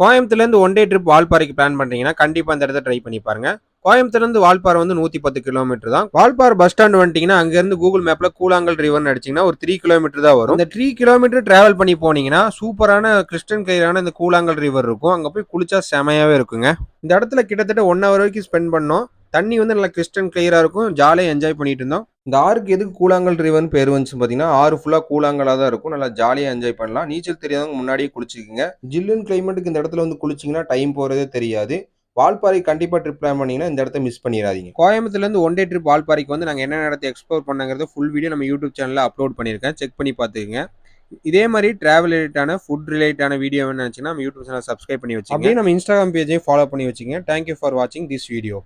கோயம்புத்தூர்லேருந்து one day trip வால்பாறைக்கு plan பண்ணுறீங்கன்னா கண்டிப்பாக அந்த இடத்த ட்ரை பண்ணி பாருங்க. கோயம்புத்தூர்லேருந்து வால்பாறை வந்து நூற்றி பத்து கிலோமீட்டர் தான். வால்பாறை பஸ் ஸ்டாண்ட் வந்துட்டீங்கன்னா அங்கேருந்து கூகுள் மேப்பில் கூழாங்கல் ரிவர்னு அடிச்சிங்கன்னா ஒரு த்ரீ கிலோமீட்டர் தான் வரும். இந்த த்ரீ கிலோமீட்டர் ட்ராவல் பண்ணி போனீங்கன்னா சூப்பரான கிறிஸ்டன் கையிலான இந்த கூழாங்கல் ரிவர் இருக்கும். அங்கே போய் குளிச்சா செமையாகவே இருக்குங்க. இந்த இடத்துல கிட்டத்தட்ட ஒன் ஹவர் வரைக்கும் ஸ்பெண்ட் பண்ணோம். தண்ணி வந்து நல்லா கிறிஸ்டன் கிளியராக இருக்கும். ஜாலியாக என்ஜாய் பண்ணிட்டு இருந்தோம் இந்த ஆறுக்கு எதுக்கு கூழாங்கல் ரிவர்னு பேர் வந்துச்சு பார்த்தீங்கன்னா ஆறு ஃபுல்லாக கூழாங்கலாக தான் இருக்கும். நல்லா ஜாலியாக என்ஜாய் பண்ணலாம். நீச்சல் தெரியாதவங்க முன்னாடியே குளிச்சிக்கோங்க. ஜில்லுன்னு கிளைமேட்டுக்கு இந்த இடத்துல வந்து குளிச்சிங்கன்னா டைம் போகிறதே தெரியாது. வால்பாறை கண்டிப்பாக ட்ரிப் பிளான் பண்ணிங்கன்னா இந்த இடத்த மிஸ் பண்ணிடாதீங்க. கோயம்புத்தூர்லேருந்து ஒன் டே ட்ரிப் வால்பாறைக்கு வந்து நாங்கள் என்ன இடத்த எக்ஸ்ப்ளோர் பண்ணங்கிறத ஃபுல் வீடியோ நம்ம யூடியூப் சேனலில் அப்லோட் பண்ணியிருக்கேன். செக் பண்ணி பார்த்துக்குங்க இதே மாதிரி டிராவல் ரிலேட்டான ஃபுட் ரிலேட்டான வீடியோ நினச்சிங்கன்னா நம்ம யூடியூப் சேனல் சப்ஸ்கிரைப் பண்ணி வச்சுங்க. அப்படியே நம்ம இன்ஸ்டாகிராம் பேஜையும் ஃபாலோ பண்ணி வச்சுங்க. தேங்க்யூ ஃபார் வாட்சிங் திஸ் வீடியோ